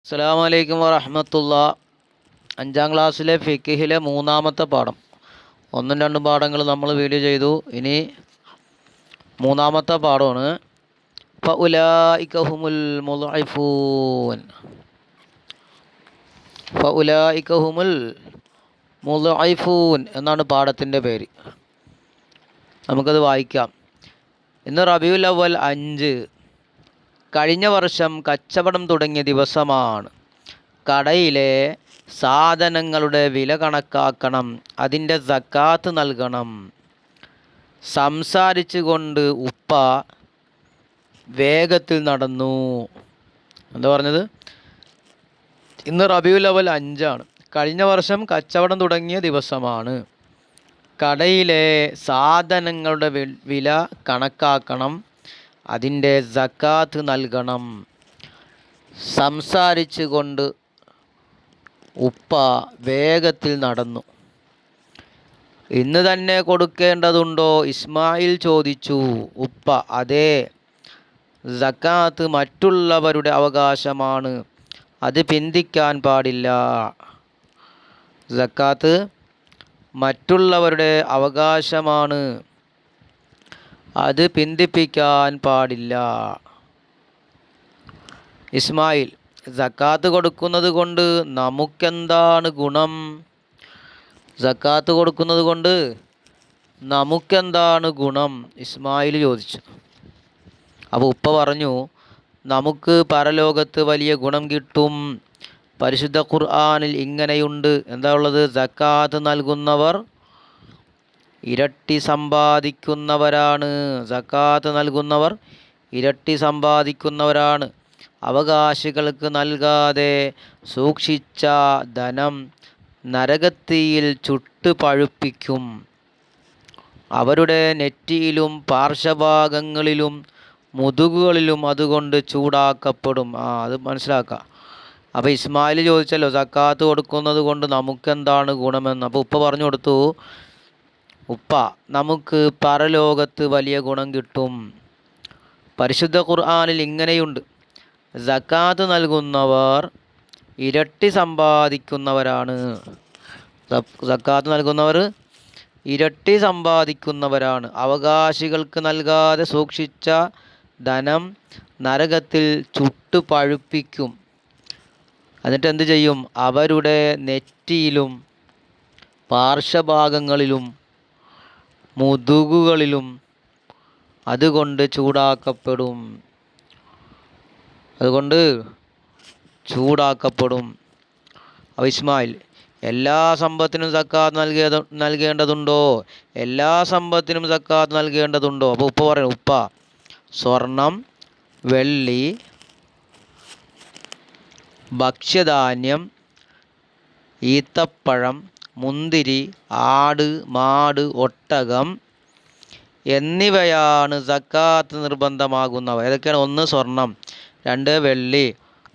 അസ്സലാമു അലൈക്കും വറഹമത്തുള്ള. അഞ്ചാം ക്ലാസ്സിലെ ഫിക്കിഹിലെ മൂന്നാമത്തെ പാഠം. ഒന്നും രണ്ടും പാഠങ്ങൾ നമ്മൾ വീഡിയോ ചെയ്തു. ഇനി മൂന്നാമത്തെ പാഠമാണ്. ഫഉലായിക്കഹുമുൽ മുളൈഫൂൻ ഫഉലായിക്കഹുമുൽ മുളൈഫൂൻ എന്നാണ് പാഠത്തിന്റെ പേര്. നമുക്കത് വായിക്കാം. ഇന്ന് റബിയുൽ അവൽ അഞ്ച്. കഴിഞ്ഞ വർഷം കച്ചവടം തുടങ്ങിയ ദിവസമാണ്. കടയിലെ സാധനങ്ങളുടെ വില കണക്കാക്കണം അതിന്റെ സക്കാത്ത് നൽകണം. സംസാരിച്ചു കൊണ്ട് ഉപ്പ വേഗത്തിൽ നടന്നു. എന്താ പറഞ്ഞത്? ഇന്ന് റബിയു അവൽ അഞ്ചാണ്. കഴിഞ്ഞ വർഷം കച്ചവടം തുടങ്ങിയ ദിവസമാണ്. കടയിലെ സാധനങ്ങളുടെ വില കണക്കാക്കണം. അതിന്റെ സക്കാത്ത് നൽകണം. സംസാരിച്ചു കൊണ്ട് ഉപ്പ വേഗത്തിൽ നടന്നു. ഇന്ന് തന്നെ കൊടുക്കേണ്ടതുണ്ടോ? ഇസ്മായിൽ ചോദിച്ചു. ഉപ്പ അതെ. സക്കാത്ത് മറ്റുള്ളവരുടെ അവകാശമാണ്. അത് പിന്തിക്കാൻ പാടില്ല. സക്കാത്ത് മറ്റുള്ളവരുടെ അവകാശമാണ്. അത് പിന്തിപ്പിക്കാൻ പാടില്ല. ഇസ്മായിൽ സക്കാത്ത് കൊടുക്കുന്നത് കൊണ്ട് നമുക്കെന്താണ് ഗുണം? സക്കാത്ത് കൊടുക്കുന്നത് കൊണ്ട് നമുക്കെന്താണ് ഗുണം? ഇസ്മായിൽ ചോദിച്ചു. അപ്പോൾ ഉപ്പ പറഞ്ഞു നമുക്ക് പരലോകത്ത് വലിയ ഗുണം കിട്ടും. പരിശുദ്ധ ഖുർആാനിൽ ഇങ്ങനെയുണ്ട്. എന്താ ഉള്ളത്? സക്കാത്ത് നൽകുന്നവർ ഇരട്ടി സമ്പാദിക്കുന്നവരാണ്. സക്കാത്ത് നൽകുന്നവർ ഇരട്ടി സമ്പാദിക്കുന്നവരാണ്. അവകാശികൾക്ക് നൽകാതെ സൂക്ഷിച്ച ധനം നരകത്തിയിൽ ചുട്ടുപഴുപ്പിക്കും അവരുടെ നെറ്റിയിലും പാർശ്വഭാഗങ്ങളിലും മുതുകുകളിലും അതുകൊണ്ട് ചൂടാക്കപ്പെടും. ആ അത് മനസ്സിലാക്കാം. അപ്പോൾ ഇസ്മായിൽ ചോദിച്ചല്ലോ സക്കാത്ത് കൊടുക്കുന്നത് കൊണ്ട് നമുക്കെന്താണ് ഗുണമെന്ന്? അപ്പോൾ ഉപ്പ പറഞ്ഞു കൊടുത്തു ഉപ്പ നമുക്ക് പരലോകത്ത് വലിയ ഗുണം കിട്ടും. പരിശുദ്ധ ഖുർആാനിൽ ഇങ്ങനെയുണ്ട്. സക്കാത്ത് നൽകുന്നവർ ഇരട്ടി സമ്പാദിക്കുന്നവരാണ്. സക്കാത്ത് നൽകുന്നവർ ഇരട്ടി സമ്പാദിക്കുന്നവരാണ്. അവകാശികൾക്ക് നൽകാതെ സൂക്ഷിച്ച ധനം നരകത്തിൽ ചുട്ടു പഴുപ്പിക്കും. എന്നിട്ട് എന്ത് ചെയ്യും? അവരുടെ നെറ്റിയിലും പാർശ്വഭാഗങ്ങളിലും മുതുകുകളിലും അതുകൊണ്ട് ചൂടാക്കപ്പെടും. അതുകൊണ്ട് ചൂടാക്കപ്പെടും. അവിസ്മായിൽ എല്ലാ സമ്പത്തിനും സക്കാത്ത് നൽകിയത് നൽകേണ്ടതുണ്ടോ? എല്ലാ സമ്പത്തിനും സക്കാത്ത് നൽകേണ്ടതുണ്ടോ? അപ്പോൾ ഉപ്പ പറയണം ഉപ്പ സ്വർണം വെള്ളി ഭക്ഷ്യധാന്യം ഈത്തപ്പഴം മുന്തിരി ആട് മാട് ഒട്ടകം എന്നിവയാണ് സക്കാത്ത് നിർബന്ധമാകുന്നവ. ഏതൊക്കെയാണ്? ഒന്ന് സ്വർണം. രണ്ട് വെള്ളി.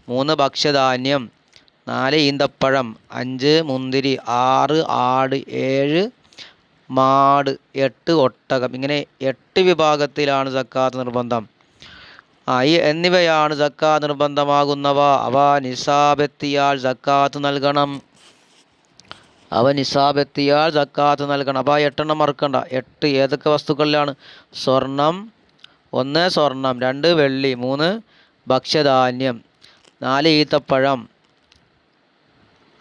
മൂന്ന് ഭക്ഷ്യധാന്യം. നാല് ഈന്തപ്പഴം. അഞ്ച് മുന്തിരി. ആറ് ആട്. ഏഴ് മാട്. എട്ട് ഒട്ടകം. ഇങ്ങനെ എട്ട് വിഭാഗത്തിലാണ് സക്കാത്ത് നിർബന്ധം. ആ ഈ എന്നിവയാണ് സക്കാത്ത് നിർബന്ധമാകുന്നവ. അവ നിസാബെത്തിയാൽ സക്കാത്ത് നൽകണം. അവ ഇസാബെത്തിയാൽ ജക്കാത്ത് നൽകണം. അപ്പോൾ ആ എട്ടെണ്ണം മറക്കണ്ട. എട്ട് ഏതൊക്കെ വസ്തുക്കളിലാണ്? സ്വർണം ഒന്ന് സ്വർണം രണ്ട് വെള്ളി മൂന്ന് ഭക്ഷ്യധാന്യം നാല് ഈത്തപ്പഴം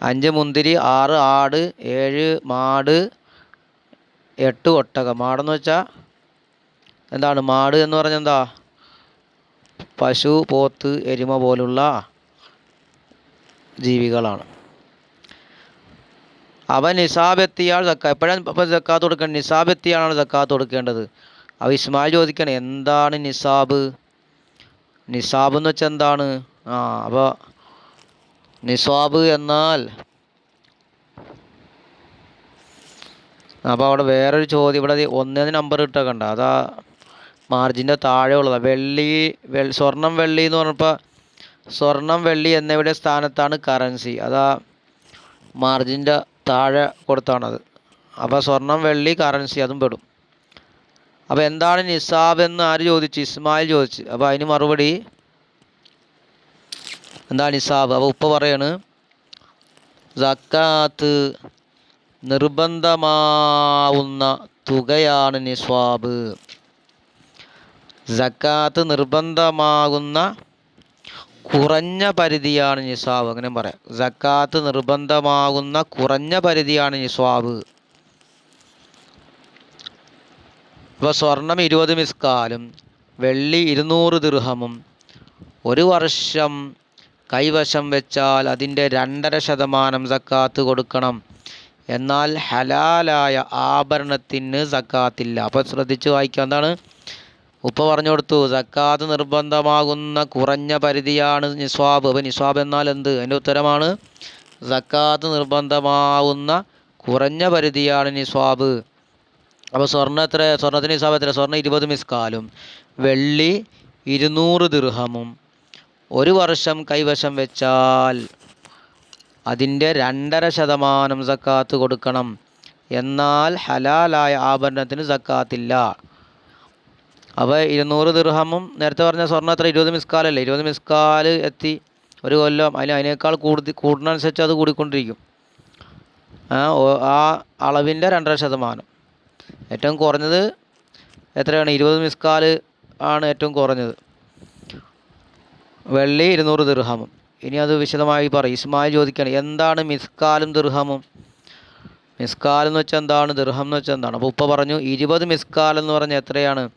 അഞ്ച് മുന്തിരി ആറ് ആട് ഏഴ് മാട് എട്ട് ഒട്ടകം. മാടെന്ന് വെച്ചാൽ എന്താണ്? മാട് എന്ന് പറഞ്ഞാൽ എന്താ? പശു പോത്ത് എരുമ പോലുള്ള ജീവികളാണ്. അവ നിസാബെത്തിയാൾ സക്ക എപ്പോഴാണ് അപ്പം സക്കാത്ത് കൊടുക്കേണ്ടത് നിസാബെത്തിയാളാണ് സക്കാത്ത് കൊടുക്കേണ്ടത്. അവ ഇസ്മായിൽ ചോദിക്കണം എന്താണ് നിസാബ്? നിസാബ് എന്ന് വെച്ചാൽ എന്താണ്? ആ അപ്പോൾ നിസാബ് എന്നാൽ അപ്പോൾ അവിടെ വേറൊരു ചോദ്യം. ഇവിടെ ഒന്നേ നമ്പർ ഇട്ടേക്കണ്ട അതാ മാർജിന്റെ താഴെ ഉള്ളതാണ് വെള്ളി വെ സ്വർണം വെള്ളി എന്ന് പറഞ്ഞപ്പോൾ സ്വർണം വെള്ളി എന്നിവയുടെ സ്ഥാനത്താണ് കറൻസി അതാ മാർജിന്റെ താഴെ കൊടുത്താണത്. അപ്പോൾ സ്വർണം വെള്ളി കറൻസി അതും പെടും. അപ്പോൾ എന്താണ് നിസാബ് എന്ന് ആര് ചോദിച്ചു? ഇസ്മായിൽ ചോദിച്ചു. അപ്പോൾ അതിന് മറുപടി എന്താ നിസാബ്? അപ്പോൾ ഉപ്പ പറയാണ് സക്കാത്ത് നിർബന്ധമാവുന്ന തുകയാണ് നിസ്വാബ്. സക്കാത്ത് നിർബന്ധമാകുന്ന കുറഞ്ഞ പരിധിയാണ് നിസ്വാബ് അങ്ങനെ പറയാം. സക്കാത്ത് നിർബന്ധമാകുന്ന കുറഞ്ഞ പരിധിയാണ് നിസ്വാബ് ഇപ്പോൾ സ്വർണം ഇരുപത് മിസ്കാലും വെള്ളി ഇരുന്നൂറ് ദിർഹമും ഒരു വർഷം കൈവശം വെച്ചാൽ അതിന്റെ രണ്ടര ശതമാനം സക്കാത്ത് കൊടുക്കണം. എന്നാൽ ഹലാലായ ആഭരണത്തിന് സക്കാത്തില്ല. അപ്പോൾ ശ്രദ്ധിച്ച് വായിക്കുക. എന്താണ്? ഉപ്പ പറഞ്ഞു കൊടുത്തു സക്കാത്ത് നിർബന്ധമാകുന്ന കുറഞ്ഞ പരിധിയാണ് നിസ്വാബ്. അപ്പോൾ നിസ്വാബ് എന്നാൽ എന്ത്? അതിന്റെ ഉത്തരമാണ് സക്കാത്ത് നിർബന്ധമാവുന്ന കുറഞ്ഞ പരിധിയാണ് നിസ്വാബ്. അപ്പോൾ സ്വർണ എത്ര? സ്വർണത്തിന് നിസ്വാബ് എത്ര? സ്വർണം ഇരുപത് മിസ്കാലും. വെള്ളി ഇരുന്നൂറ് ദീർഹമും. ഒരു വർഷം കൈവശം വെച്ചാൽ അതിന്റെ രണ്ടര ശതമാനം സക്കാത്ത് കൊടുക്കണം. എന്നാൽ ഹലാലായ ആഭരണത്തിന് സക്കാത്തില്ല. അപ്പോൾ ഇരുന്നൂറ് ദിർഹമും നേരത്തെ പറഞ്ഞ സ്വർണം അത്ര ഇരുപത് മിസ്കാലല്ലേ? ഇരുപത് മിസ്കാൽ എത്തി ഒരു കൊല്ലം. അതിന് അതിനേക്കാൾ കൂടുതൽ കൂടുന്നതനുസരിച്ച് അത് കൂടിക്കൊണ്ടിരിക്കും. ആ അളവിന്റെ രണ്ടര ശതമാനം. ഏറ്റവും കുറഞ്ഞത് എത്രയാണ്? ഇരുപത് മിസ്കാൽ ആണ് ഏറ്റവും കുറഞ്ഞത്. വെള്ളി ഇരുന്നൂറ് ദിർഹമും ഇനി അത് വിശദമായി പറയും. ഇസ്മായിൽ ചോദിക്കുകയാണ് എന്താണ് മിസ്കാലും ദിർഹമും മിസ്കാൽ എന്ന് വെച്ചാൽ എന്താണ്? ദിർഹം എന്ന് വെച്ചാൽ എന്താണ്? അപ്പോൾ ഉപ്പ പറഞ്ഞു ഇരുപത് മിസ്കാൽ എന്ന് പറഞ്ഞാൽ എത്രയാണ്?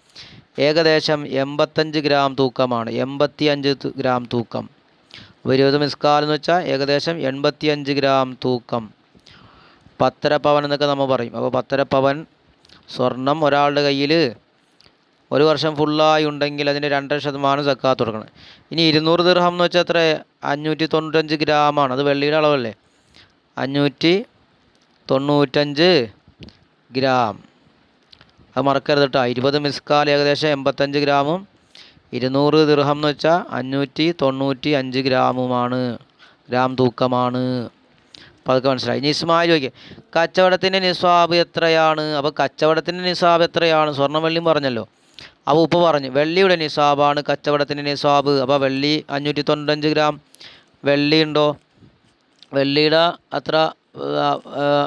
ഏകദേശം എൺപത്തഞ്ച് ഗ്രാം തൂക്കമാണ്. എൺപത്തി അഞ്ച് ഗ്രാം തൂക്കം. അപ്പോൾ ഇരുപത് മിസ്കാൽ എന്ന് വെച്ചാൽ ഏകദേശം എൺപത്തി അഞ്ച് ഗ്രാം തൂക്കം. പത്തര പവൻ എന്നൊക്കെ നമ്മൾ പറയും. അപ്പോൾ പത്തര പവൻ സ്വർണം ഒരാളുടെ കയ്യിൽ ഒരു വർഷം ഫുള്ളായി ഉണ്ടെങ്കിൽ അതിന് രണ്ടര ശതമാനം സക്കാത്ത് കൊടുക്കണം. ഇനി ഇരുന്നൂറ് ദിർഹം എന്ന് വെച്ചാൽ എത്ര? അഞ്ഞൂറ്റി തൊണ്ണൂറ്റഞ്ച് ഗ്രാമാണ്. അത് വെള്ളിയുടെ അളവല്ലേ? അഞ്ഞൂറ്റി തൊണ്ണൂറ്റഞ്ച് ഗ്രാം. അത് മറക്കരുത് കേട്ടോ. ഇരുപത് മിസ്കാൽ ഏകദേശം എൺപത്തഞ്ച് ഗ്രാമും ഇരുന്നൂറ് ദിർഹം എന്ന് വെച്ചാൽ അഞ്ഞൂറ്റി തൊണ്ണൂറ്റി അഞ്ച് ഗ്രാമുമാണ്. ഗ്രാം തൂക്കമാണ്. അപ്പോൾ അതൊക്കെ മനസ്സിലായി. ഇനി ഇസ്മായിൽ ചോദിക്കുക കച്ചവടത്തിന്റെ നിസ്വാബ് എത്രയാണ്? അപ്പോൾ കച്ചവടത്തിന്റെ നിസ്വാബ് എത്രയാണ്? സ്വർണം വെള്ളിയും പറഞ്ഞല്ലോ. അപ്പോൾ ഉപ്പ് പറഞ്ഞു വെള്ളിയുടെ നിസ്വാബാണ് കച്ചവടത്തിന്റെ നിസ്വാബ്. അപ്പോൾ വെള്ളി അഞ്ഞൂറ്റി തൊണ്ണൂറ്റഞ്ച് ഗ്രാം. വെള്ളി ഉണ്ടോ? വെള്ളിയുടെ അത്ര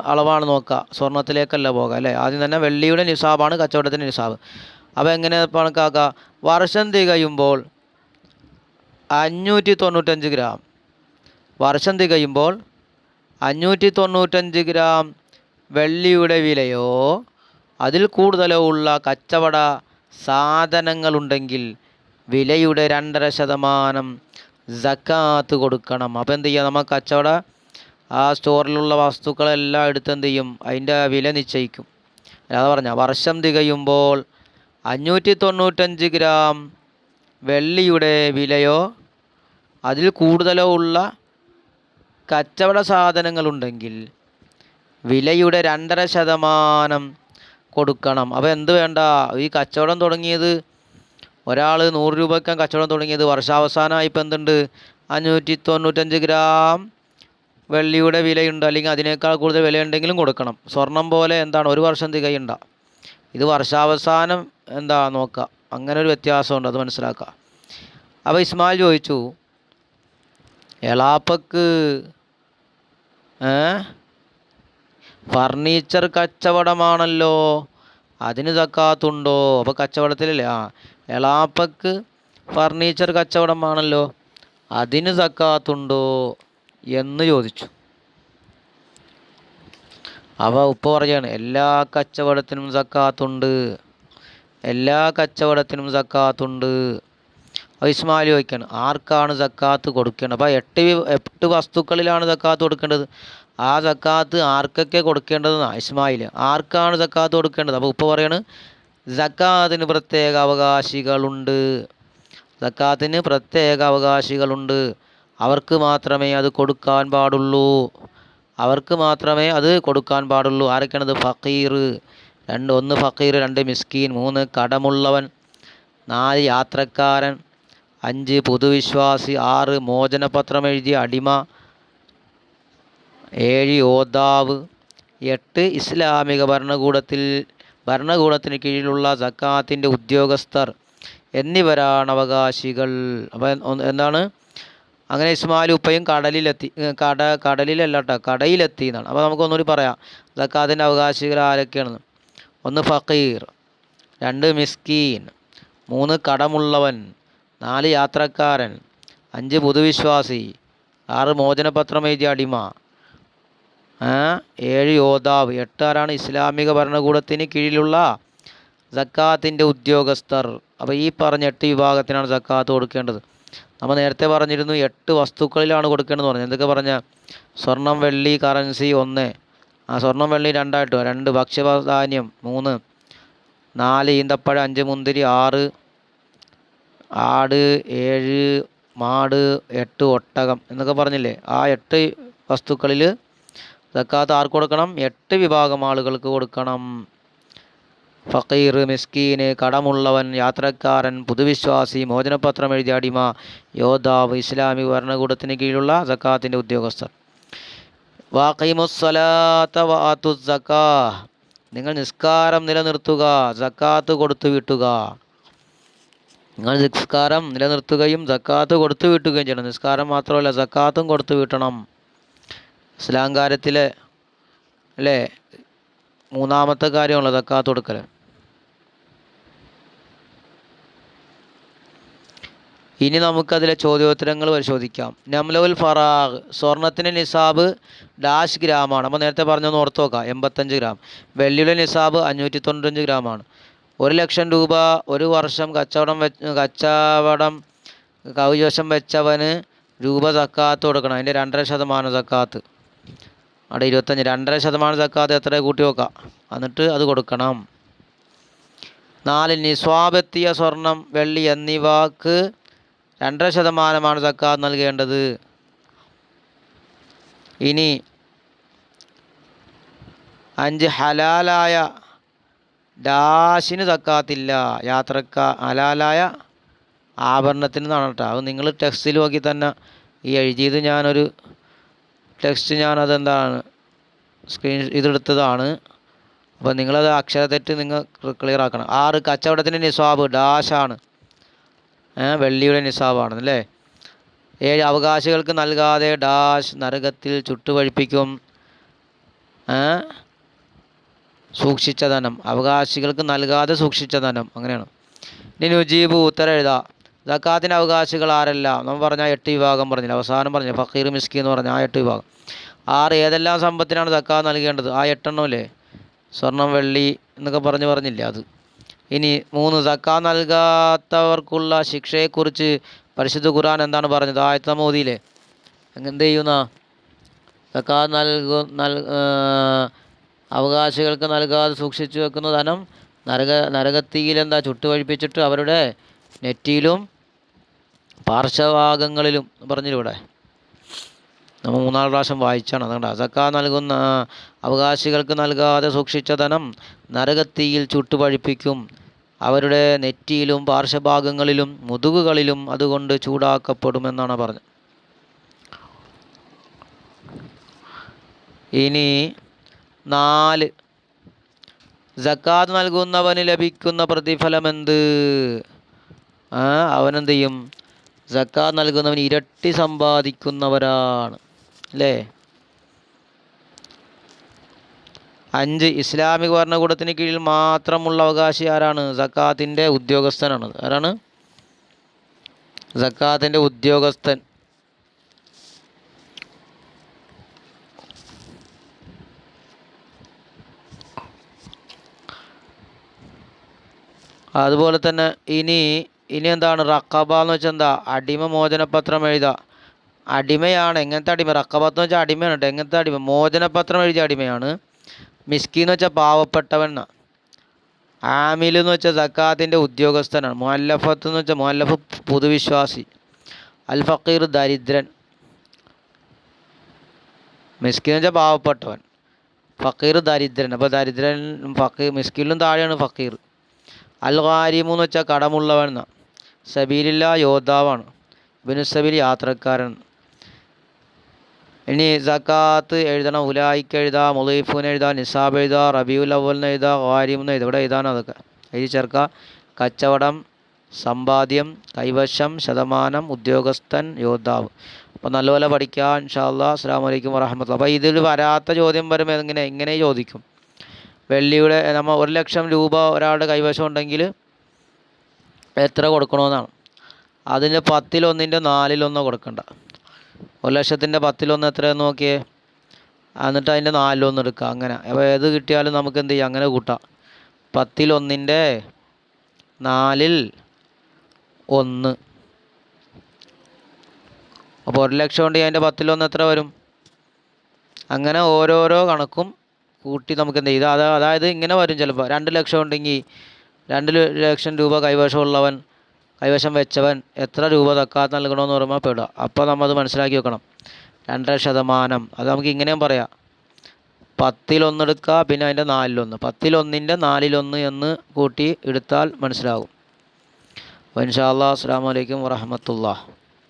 അളവാണ് നോക്കുക. സ്വർണത്തിലേക്കല്ല പോകുക അല്ലേ? ആദ്യം തന്നെ വെള്ളിയുടെ നിസാബാണ് കച്ചവടത്തിന്റെ നിസാബ്. അപ്പോൾ എങ്ങനെ കണക്കാക്കുക വർഷം തികയുമ്പോൾ അഞ്ഞൂറ്റി തൊണ്ണൂറ്റഞ്ച് ഗ്രാം. വർഷം തികയുമ്പോൾ അഞ്ഞൂറ്റി തൊണ്ണൂറ്റഞ്ച് ഗ്രാം വെള്ളിയുടെ വിലയോ? അതിൽ കൂടുതലോ ഉള്ള കച്ചവട സാധനങ്ങളുണ്ടെങ്കിൽ വിലയുടെ രണ്ടര ശതമാനം ജക്കാത്ത് കൊടുക്കണം. അപ്പോൾ എന്ത് ചെയ്യുക നമ്മൾ കച്ചവട ആ സ്റ്റോറിലുള്ള വസ്തുക്കളെല്ലാം എടുത്ത് എന്ത് ചെയ്യും അതിന്റെ വില നിശ്ചയിക്കും. അല്ലാതെ പറഞ്ഞാൽ വർഷം തികയുമ്പോൾ അഞ്ഞൂറ്റി തൊണ്ണൂറ്റഞ്ച് ഗ്രാം വെള്ളിയുടെ വിലയോ അതിൽ കൂടുതലോ ഉള്ള കച്ചവട സാധനങ്ങളുണ്ടെങ്കിൽ വിലയുടെ രണ്ടര ശതമാനം കൊടുക്കണം. അപ്പോൾ എന്ത് വേണ്ട? ഈ കച്ചവടം തുടങ്ങിയത് ഒരാൾ നൂറ് രൂപയ്ക്ക് കച്ചവടം തുടങ്ങിയത്. വർഷാവസാനമായി ഇപ്പോൾ എന്തുണ്ട് അഞ്ഞൂറ്റി തൊണ്ണൂറ്റഞ്ച് ഗ്രാം വെള്ളിയുടെ വിലയുണ്ട്? അല്ലെങ്കിൽ അതിനേക്കാൾ കൂടുതൽ വിലയുണ്ടെങ്കിലും കൊടുക്കണം. സ്വർണം പോലെ എന്താണ്? ഒരു വർഷം തികയുണ്ട ഇത് വർഷാവസാനം എന്താ നോക്കുക അങ്ങനെ ഒരു വ്യത്യാസമുണ്ട് അത് മനസ്സിലാക്കുക അപ്പോൾ ഇസ്മായിൽ ചോദിച്ചു എളാപ്പക്ക് ഫർണിച്ചർ കച്ചവടമാണല്ലോ. അതിന് തക്കാത്തുണ്ടോ? അപ്പോൾ കച്ചവടത്തിലല്ലേ? ആ എളാപ്പക്ക് ഫർണിച്ചർ കച്ചവടമാണല്ലോ. അതിന് തക്കാത്തുണ്ടോ? എന്ന് ചോദിച്ചു. അവ ഉപ്പ പറയാണ് എല്ലാ കച്ചവടത്തിനും സക്കാത്തുണ്ട് എല്ലാ കച്ചവടത്തിനും സക്കാത്തുണ്ട്. അപ്പോൾ ചോദിക്കാണ് ആർക്കാണ് സക്കാത്ത് കൊടുക്കേണ്ടത്? അപ്പോൾ എട്ട് എട്ട് വസ്തുക്കളിലാണ് സക്കാത്ത് കൊടുക്കേണ്ടത്. ആ സക്കാത്ത് ആർക്കൊക്കെ കൊടുക്കേണ്ടതെന്നാണ് ഇസ്മായിൽ ആർക്കാണ് സക്കാത്ത് കൊടുക്കേണ്ടത്? അപ്പോൾ ഉപ്പ പറയാണ് സക്കാത്തിന് പ്രത്യേക അവകാശികളുണ്ട്. സക്കാത്തിന് പ്രത്യേക അവകാശികളുണ്ട്. അവർക്ക് മാത്രമേ അത് കൊടുക്കാൻ പാടുള്ളൂ. അവർക്ക് മാത്രമേ അത് കൊടുക്കാൻ പാടുള്ളൂ. ആരൊക്കെയാണത്? ഫക്കീർ രണ്ട് ഒന്ന് ഫക്കീർ രണ്ട് മിസ്കീൻ മൂന്ന് കടമുള്ളവൻ നാല് യാത്രക്കാരൻ അഞ്ച് പൊതുവിശ്വാസി ആറ് മോചനപത്രം എഴുതിയ അടിമ ഏഴ് യോദ്ധാവ് എട്ട് ഇസ്ലാമിക ഭരണകൂടത്തിൽ ഭരണകൂടത്തിന് കീഴിലുള്ള സക്കാത്തിന്റെ ഉദ്യോഗസ്ഥർ എന്നിവരാണ് അവകാശികൾ അപ്പം എന്താണ്? അങ്ങനെ ഇസ്മായിൽ ഉപ്പയും കടലിലെത്തി കട കടലിലല്ല കേട്ടോ കടയിലെത്തി എന്നാണ്. അപ്പോൾ നമുക്ക് ഒന്നുകൂടി പറയാം സക്കാത്തിന്റെ അവകാശികൾ ആരൊക്കെയാണെന്ന്. ഒന്ന് ഫക്കീർ രണ്ട് മിസ്കീൻ മൂന്ന് കടമുള്ളവൻ നാല് യാത്രക്കാരൻ അഞ്ച് പൊതുവിശ്വാസി ആറ് മോചനപത്രം എഴുതിയ അടിമ ഏഴ് യോദ്ധാവ് എട്ട് ആരാണ് ഇസ്ലാമിക ഭരണകൂടത്തിന് കീഴിലുള്ള സക്കാത്തിന്റെ ഉദ്യോഗസ്ഥർ. അപ്പോൾ ഈ പറഞ്ഞ എട്ട് വിഭാഗത്തിനാണ് സക്കാത്ത് കൊടുക്കേണ്ടത്. നമ്മൾ നേരത്തെ പറഞ്ഞിരുന്നു എട്ട് വസ്തുക്കളിലാണ് കൊടുക്കേണ്ടതെന്ന് പറഞ്ഞു. എന്തൊക്കെ പറഞ്ഞാൽ സ്വർണം വെള്ളി കറൻസി ഒന്ന്. ആ സ്വർണം വെള്ളി രണ്ടായിട്ട് രണ്ട് ഭക്ഷ്യധാന്യം മൂന്ന്. നാല് ഈന്തപ്പഴം അഞ്ച് മുന്തിരി ആറ് ആട് ഏഴ് മാട് എട്ട് ഒട്ടകം എന്നൊക്കെ പറഞ്ഞില്ലേ? ആ എട്ട് വസ്തുക്കളിൽ സക്കാത്ത് ആർക്ക് കൊടുക്കണം? എട്ട് വിഭാഗം ആളുകൾക്ക് കൊടുക്കണം. ഫക്കീർ മിസ്കീന് കടമുള്ളവൻ യാത്രക്കാരൻ പുതുവിശ്വാസി മോചനപത്രം എഴുതിയ അടിമ യോദ്ധാവ് ഇസ്ലാമിക ഭരണകൂടത്തിന് കീഴിലുള്ള സക്കാത്തിന്റെ ഉദ്യോഗസ്ഥർ നിങ്ങൾ നിസ്കാരം നിലനിർത്തുക സക്കാത്ത് കൊടുത്തു വിട്ടുക. നിങ്ങൾ നിസ്കാരം നിലനിർത്തുകയും സക്കാത്ത് കൊടുത്തു വിട്ടുകയും ചെയ്യണം. നിസ്കാരം മാത്രമല്ല സക്കാത്തും കൊടുത്തു വിട്ടണം. ഇസ്ലാം കാര്യത്തിലെ അല്ലേ? മൂന്നാമത്തെ കാര്യമുള്ളത് സക്കാത്ത് കൊടുക്കൽ ഇനി നമുക്കതിലെ ചോദ്യോത്തരങ്ങൾ പരിശോധിക്കാം. നംലവുൽ ഫറാഖ് സ്വർണത്തിന്റെ നിസാബ് ഡാഷ് ഗ്രാമാണ്. അപ്പോൾ നേരത്തെ പറഞ്ഞൊന്ന് ഓർത്ത് നോക്കാം. എൺപത്തഞ്ച് ഗ്രാം. വെള്ളിയുടെ നിസാബ് അഞ്ഞൂറ്റി തൊണ്ണൂറ്റഞ്ച് ഗ്രാമാണ്. ഒരു ലക്ഷം രൂപ ഒരു വർഷം കച്ചവടം വെച്ച് കച്ചവടം കൈവശം വെച്ചവന് രൂപ സക്കാത്ത് കൊടുക്കണം. അതിന്റെ രണ്ടര ശതമാനം സക്കാത്ത്. അവിടെ ഇരുപത്തഞ്ച് രണ്ടര ശതമാനം സക്കാത്ത് എത്ര കൂട്ടി വെക്കാം? എന്നിട്ട് അത് കൊടുക്കണം. നാല് നിസ്വാബെത്തിയ സ്വർണം വെള്ളി എന്നിവക്ക് രണ്ടര ശതമാനമാണ് സക്കാത്ത് നൽകേണ്ടത്. ഇനി അഞ്ച് ഹലാലായ ഡാഷിന് തക്കാത്തില്ല യാത്രക്ക ഹലാലായ ആഭരണത്തിന് കേട്ടോ. അത് നിങ്ങൾ ടെക്സ്റ്റിൽ നോക്കി തന്നെ ഈ എഴുതിയത് ഞാനൊരു ടെക്സ്റ്റ് ഞാനത് എന്താണ് സ്ക്രീൻ ഇതെടുത്തതാണ്. അപ്പോൾ നിങ്ങളത് അക്ഷരത്തെറ്റ് നിങ്ങൾ ക്ലിയർ ആക്കണം. ആറ് കച്ചവടത്തിന്റെ നിസ്വാബ് ഡാഷാണ്. വെള്ളിയുടെ നിസാബാണ് ഏഴ് അവകാശികൾക്ക് നൽകാതെ ഡാഷ് നരകത്തിൽ ചുട്ടുപഴിപ്പിക്കും സൂക്ഷിച്ച ധനം. അവകാശികൾക്ക് നൽകാതെ സൂക്ഷിച്ച ധനം. അങ്ങനെയാണ്. ഇനി നുജീബ് ഉത്തരം എഴുതാം. സക്കാത്തിന്റെ അവകാശികൾ ആരെല്ലാം? നമ്മൾ പറഞ്ഞ എട്ട് വിഭാഗം പറഞ്ഞില്ല? അവസാനം പറഞ്ഞു ഫക്കീർ മിസ്കി എന്ന് പറഞ്ഞ ആ എട്ട് വിഭാഗം. ആറ് ഏതെല്ലാം സമ്പത്തിനാണ് സക്കാത്ത് നൽകേണ്ടത്? ആ എട്ടെണ്ണമില്ലേ സ്വർണം വെള്ളി എന്നൊക്കെ പറഞ്ഞ് പറഞ്ഞില്ല അത്. ഇനി മൂന്ന് സക്കാ നൽകാത്തവർക്കുള്ള ശിക്ഷയെക്കുറിച്ച് പരിശുദ്ധ ഖുർആൻ എന്താണ് പറഞ്ഞത്? ആയത്ത മോദിയിലെ എന്ത് ചെയ്യുന്ന? സക്കാ നൽകു നൽ അവകാശികൾക്ക് നൽകാതെ സൂക്ഷിച്ചു വെക്കുന്ന ധനം നരക നരകത്തിയിൽ എന്താ ചുട്ടുപഴിപ്പിച്ചിട്ട് അവരുടെ നെറ്റിയിലും പാർശ്വഭാഗങ്ങളിലും പറഞ്ഞില്ലൂടെ നമ്മൾ മൂന്നാൽ പ്രാവശ്യം വായിച്ചാണ്. അതുകൊണ്ട് അസക്ക നൽകുന്ന അവകാശികൾക്ക് നൽകാതെ സൂക്ഷിച്ച ധനം നരകത്തിയിൽ ചുട്ടുപഴിപ്പിക്കും. അവരുടെ നെറ്റിയിലും പാർശ്വഭാഗങ്ങളിലും മുതുകുകളിലും അതുകൊണ്ട് ചൂടാക്കപ്പെടുമെന്നാണ് പറഞ്ഞത്. ഇനി നാല്. സക്കാത്ത് നൽകുന്നവന് ലഭിക്കുന്ന പ്രതിഫലം എന്ത് ആ അവനെന്ത് ചെയ്യും സക്കാത്ത് നൽകുന്നവൻ ഇരട്ടി സമ്പാദിക്കുന്നവരാണ്. അല്ലേ? അഞ്ച് ഇസ്ലാമിക ഭരണകൂടത്തിന് കീഴിൽ മാത്രമുള്ള അവകാശി ആരാണ്? സക്കാത്തിന്റെ ഉദ്യോഗസ്ഥനാണ്. ആരാണ്? സക്കാത്തിന്റെ ഉദ്യോഗസ്ഥൻ. അതുപോലെ തന്നെ ഇനി ഇനി എന്താണ്? റക്കബ എന്ന് വെച്ചാൽ എന്താ? അടിമ മോചനപത്രം എഴുതുക. അടിമയാണ്. എങ്ങനത്തെ അടിമ? റക്കബത്ത് എന്ന് വെച്ചാൽ അടിമയാണ് കേട്ടോ. എങ്ങനത്തെ അടിമ? മോചനപത്രം എഴുതിയ അടിമയാണ്. മിസ്കി എന്ന് വെച്ചാൽ പാവപ്പെട്ടവൻ. ആമിൽ എന്ന് വെച്ചാൽ സക്കാത്തിന്റെ ഉദ്യോഗസ്ഥനാണ്. മുല്ലഫത്ത് എന്ന് വെച്ചാൽ മുല്ലഫ് പൊതുവിശ്വാസി. അൽ ഫക്കീർ ദരിദ്രൻ. മിസ്കിൻ എന്ന് വെച്ചാൽ പാവപ്പെട്ടവൻ. ഫക്കീർ ദരിദ്രൻ. അപ്പോൾ ദരിദ്രൻ ഫക്കീർ മിസ്കിലും താഴെയാണ് ഫക്കീർ അൽ ഖാരിമു എന്ന് വെച്ചാൽ കടമുള്ളവൻ എന്നാ. സബീലില്ല യോദ്ധാവാണ്. ഇബിനു സബീൽ യാത്രക്കാരൻ. ഇനി സക്കാത്ത് എഴുതണം ഉലായിക്ക് എഴുതാ മുലൈഫുന് എഴുതാ നിസാബ് എഴുതാ റബിയുൽ അവലിന് എഴുതാ വാരിമെന്ന് എഴുതാ. ഇവിടെ എഴുതാൻ അതൊക്കെ. എഴുതി ചേർക്കുക കച്ചവടം സമ്പാദ്യം കൈവശം ശതമാനം ഉദ്യോഗസ്ഥൻ യോദ്ധാവ്. അപ്പോൾ നല്ലപോലെ പഠിക്കാം ഇൻഷാല്ലാ അസ്സാം വലൈക്കും വറഹമത്തുള്ള. അപ്പോൾ ഇതിൽ വരാത്ത ചോദ്യം വരുമ്പോൾ എങ്ങനെ എങ്ങനെ ചോദിക്കും? വെള്ളിയുടെ നമ്മൾ ഒരു ലക്ഷം രൂപ ഒരാളുടെ കൈവശം ഉണ്ടെങ്കിൽ എത്ര കൊടുക്കണമെന്നാണ് അതിന് പത്തിലൊന്നിന്റെ നാലിലൊന്നോ കൊടുക്കണ്ട. ഒരു ലക്ഷത്തിന്റെ പത്തിലൊന്ന് എത്രയെന്ന് നോക്കിയേ. എന്നിട്ട് അതിന്റെ നാലിലൊന്ന് എടുക്കുക. അങ്ങനെ. അപ്പോൾ ഏത് കിട്ടിയാലും നമുക്ക് എന്ത് ചെയ്യാം? അങ്ങനെ കൂട്ടാം. പത്തിലൊന്നിന്റെ നാലിൽ ഒന്ന്. അപ്പോൾ ഒരു ലക്ഷം ഉണ്ടെങ്കിൽ അതിന്റെ പത്തിലൊന്ന് എത്ര വരും? അങ്ങനെ ഓരോരോ കണക്കും കൂട്ടി നമുക്ക് എന്ത് ചെയ്യും. അതായത് ഇങ്ങനെ വരും ചിലപ്പോൾ. രണ്ട് ലക്ഷം ഉണ്ടെങ്കിൽ രണ്ട് ലക്ഷം രൂപ കൈവശമുള്ളവൻ കൈവശം വെച്ചവൻ എത്ര രൂപ തക്കാത്ത് നൽകണമെന്ന് പറയുമ്പോൾ പെടുക. അപ്പോൾ നമ്മൾ അത് മനസ്സിലാക്കി വെക്കണം. രണ്ടര ശതമാനം. അത് നമുക്ക് ഇങ്ങനെയും പറയാം. പത്തിലൊന്നെടുക്കുക പിന്നെ അതിന്റെ നാലിലൊന്ന്. പത്തിലൊന്നിന്റെ നാലിലൊന്ന് എന്ന് കൂട്ടി എടുത്താൽ മനസ്സിലാകും. ഇൻഷാ അല്ലാ അസ്സാം വലൈക്കും വറഹമത്തുള്ള